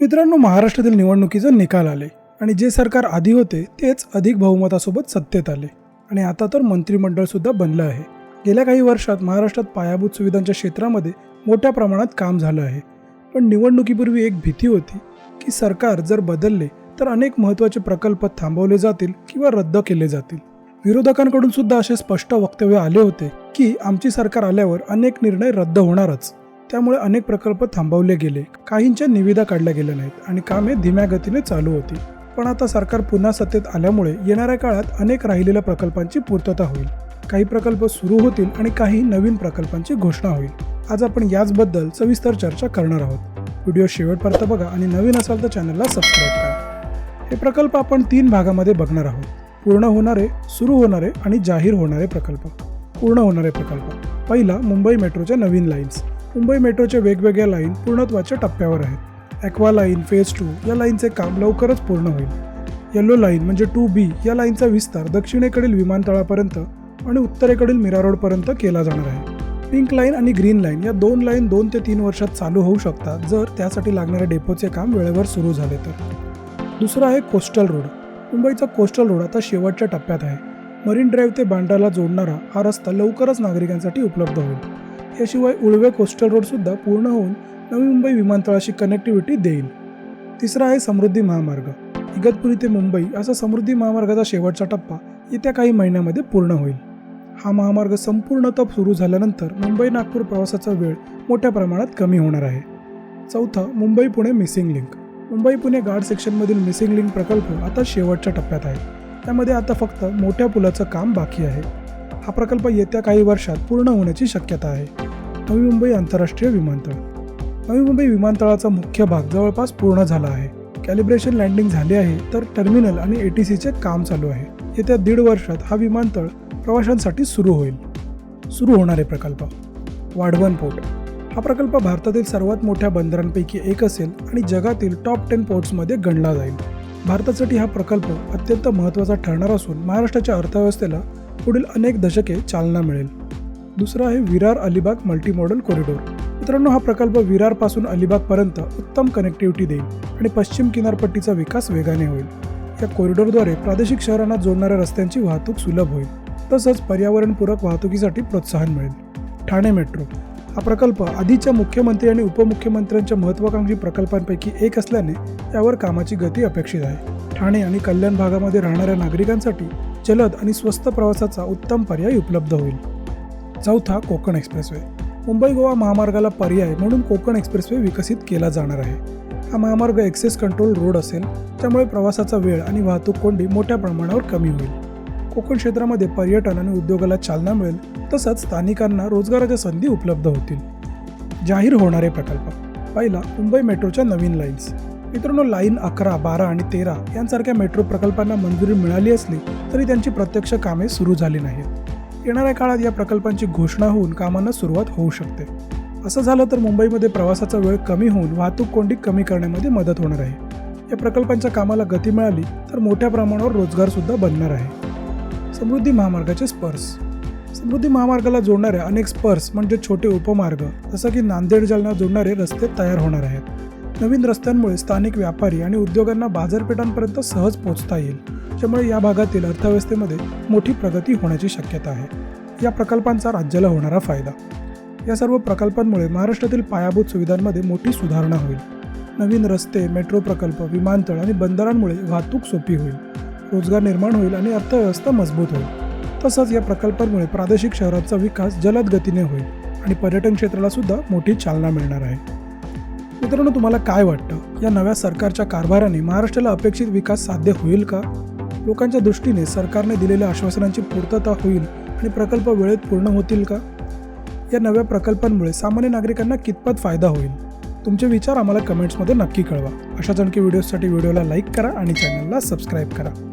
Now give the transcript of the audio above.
मित्रांनो महाराष्ट्रातील निवडणुकीचे निकाल आले आणि जे सरकार आधी होते तेच अधिक बहुमतासोबत सत्तेत आले. आणि आता तर मंत्रिमंडळ सुद्धा बनलं आहे. गेल्या काही वर्षात महाराष्ट्रात पायाभूत सुविधांच्या क्षेत्रामध्ये मोठ्या प्रमाणात काम झालं आहे. पण निवडणुकीपूर्वी एक भीती होती की सरकार जर बदलले तर अनेक महत्त्वाचे प्रकल्प थांबवले जातील किंवा रद्द केले जातील. विरोधकांकडून सुद्धा असे स्पष्ट वक्तव्य आले होते की आमची सरकार आल्यावर अनेक निर्णय रद्द होणारच. त्यामुळे अनेक प्रकल्प थांबवले गेले. काहींच्या निविदा काढल्या गेल्या नाहीत आणि कामे धीम्या गतीने चालू होती. पण आता सरकार पुन्हा सत्तेत आल्यामुळे येणाऱ्या काळात अनेक राहिलेल्या प्रकल्पांची पूर्तता होईल. काही प्रकल्प सुरू होतील आणि काही नवीन प्रकल्पांची घोषणा होईल. आज आपण याचबद्दल सविस्तर चर्चा करणार आहोत. व्हिडिओ शेवटपर्यंत बघा आणि नवीन असाल तर चॅनलला सबस्क्राईब करा. हे प्रकल्प आपण तीन भागामध्ये बघणार आहोत. पूर्ण होणारे सुरू होणारे आणि जाहीर होणारे प्रकल्प. पूर्ण होणारे प्रकल्प. पहिला मुंबई मेट्रोच्या नवीन लाईन्स. मुंबई मेट्रोच्या वेगवेगळ्या लाईन पूर्णत्वाच्या टप्प्यावर आहेत. ॲक्वा लाईन फेज टू या लाईनचे काम लवकरच पूर्ण होईल. येलो लाईन म्हणजे टू बी या लाईनचा विस्तार दक्षिणेकडील विमानतळापर्यंत आणि उत्तरेकडील मीरा रोडपर्यंत केला जाणार आहे. पिंक लाईन आणि ग्रीन लाईन या दोन लाईन दोन ते तीन वर्षात चालू होऊ शकतात जर त्यासाठी लागणाऱ्या डेपोचे काम वेळेवर सुरू झाले तर. दुसरा आहे कोस्टल रोड मुंबईचा कोस्टल रोड आता शेवटच्या टप्प्यात आहे. मरीन ड्राईव्ह ते बांड्राला जोडणारा हा रस्ता लवकरच नागरिकांसाठी उपलब्ध होईल. याशिवाय उळवे कोस्टल रोडसुद्धा पूर्ण होऊन नवी मुंबई विमानतळाशी कनेक्टिव्हिटी देईल. तिसरा आहे समृद्धी महामार्ग. इगतपुरी ते मुंबई असा समृद्धी महामार्गाचा शेवटचा टप्पा येत्या काही महिन्यामध्ये पूर्ण होईल. हा महामार्ग संपूर्णतः सुरू झाल्यानंतर मुंबई नागपूर प्रवासाचा वेळ मोठ्या प्रमाणात कमी होणार आहे. चौथा मुंबई पुणे मिसिंग लिंक मुंबई पुणे गार्ड सेक्शनमधील मिसिंग लिंक प्रकल्प आता शेवटच्या टप्प्यात आहे. त्यामध्ये आता फक्त मोठ्या पुलाचं काम बाकी आहे. हा प्रकल्प येत्या काही वर्षात पूर्ण होण्याची शक्यता आहे. नवी मुंबई आंतरराष्ट्रीय विमानतळ. नवी मुंबई विमानतळाचा मुख्य भाग जवळपास पूर्ण झाला आहे. कॅलिब्रेशन लँडिंग झाले आहे तर टर्मिनल आणि ए टी सीचे काम चालू आहे. येत्या दीड वर्षात हा विमानतळ प्रवाशांसाठी सुरू होईल. सुरू होणारे प्रकल्प. वाढवण पोर्ट. हा प्रकल्प भारतातील सर्वात मोठ्या बंदरांपैकी एक असेल आणि जगातील टॉप टेन पोर्ट्समध्ये गणला जाईल. भारतासाठी हा प्रकल्प अत्यंत महत्त्वाचा ठरणार असून महाराष्ट्राच्या अर्थव्यवस्थेला पुढील अनेक दशके चालना मिळेल. दुसरा आहे विरार अलिबाग मल्टीमॉडल कॉरिडोर मित्रांनो हा प्रकल्प विरारपासून अलिबागपर्यंत उत्तम कनेक्टिव्हिटी देईल आणि पश्चिम किनारपट्टीचा विकास वेगाने होईल. या कॉरिडॉरद्वारे प्रादेशिक शहरांना जोडणाऱ्या रस्त्यांची वाहतूक सुलभ होईल. तसंच पर्यावरणपूरक वाहतुकीसाठी प्रोत्साहन मिळेल. ठाणे मेट्रो हा प्रकल्प आधीच्या मुख्यमंत्री आणि उपमुख्यमंत्र्यांच्या महत्त्वाकांक्षी प्रकल्पांपैकी एक असल्याने यावर कामाची गती अपेक्षित आहे. ठाणे आणि कल्याण भागामध्ये राहणाऱ्या नागरिकांसाठी जलद आणि स्वस्त प्रवासाचा उत्तम पर्याय उपलब्ध होईल. चौथा कोकण एक्सप्रेसवे. मुंबई गोवा महामार्गाला पर्याय म्हणून कोकण एक्सप्रेसवे विकसित केला जाणार आहे. हा महामार्ग एक्सेस कंट्रोल रोड असेल त्यामुळे प्रवासाचा वेळ आणि वाहतूक कोंडी मोठ्या प्रमाणावर कमी होईल. कोकण क्षेत्रामध्ये पर्यटन आणि उद्योगाला चालना मिळेल तसंच स्थानिकांना रोजगाराच्या संधी उपलब्ध होतील. जाहीर होणारे प्रकल्प. पहिला मुंबई मेट्रोच्या नवीन लाईन्स मित्रांनो लाईन अकरा बारा आणि तेरा यांसारख्या मेट्रो प्रकल्पांना मंजुरी मिळाली असली तरी त्यांची प्रत्यक्ष कामे सुरू झाली नाहीत. येणाऱ्या काळात या प्रकल्पांची घोषणा होऊन कामांना सुरुवात होऊ शकते. असं झालं तर मुंबईमध्ये प्रवासाचा वेळ कमी होऊन वाहतूक कोंडी कमी करण्यामध्ये मदत होणार आहे. या प्रकल्पांच्या कामाला गती मिळाली तर मोठ्या प्रमाणावर रोजगारसुद्धा बनणार आहे. समृद्धी महामार्गाचे स्पर्स समृद्धी महामार्गाला जोडणाऱ्या अनेक स्पर्स म्हणजे छोटे उपमार्ग जसं की नांदेड जालना जोडणारे रस्ते तयार होणार आहेत. नवीन रस्त्यांमुळे स्थानिक व्यापारी आणि उद्योगांना बाजारपेठांपर्यंत सहज पोहोचता येईल त्यामुळे या भागातील अर्थव्यवस्थेमध्ये मोठी प्रगती होण्याची शक्यता आहे. या प्रकल्पांचा राज्याला होणारा फायदा. या सर्व प्रकल्पांमुळे महाराष्ट्रातील पायाभूत सुविधांमध्ये मोठी सुधारणा होईल. नवीन रस्ते मेट्रो प्रकल्प विमानतळ आणि बंदरांमुळे वाहतूक सोपी होईल. रोजगार निर्माण होईल आणि अर्थव्यवस्था मजबूत होईल. तसंच या प्रकल्पांमुळे प्रादेशिक शहरांचा विकास जलद गतीने होईल आणि पर्यटन क्षेत्राला सुद्धा मोठी चालना मिळणार आहे. मित्रांनो तुम्हाला काय वाटतं? या नव्या सरकारच्या कारभाराने महाराष्ट्राला अपेक्षित विकास साध्य होईल का? लोकांच्या दृष्टीने सरकारने दिलेल्या आश्वासनांची पूर्तता होईल आणि प्रकल्प वेळेत पूर्ण होतील का? या नव्या प्रकल्पांमुळे सामान्य नागरिकांना कितपत फायदा होईल? तुमचे विचार आम्हाला कमेंट्समध्ये नक्की कळवा. अशाच आणखी व्हिडिओसाठी व्हिडिओला लाईक करा आणि चॅनलला सबस्क्राईब करा.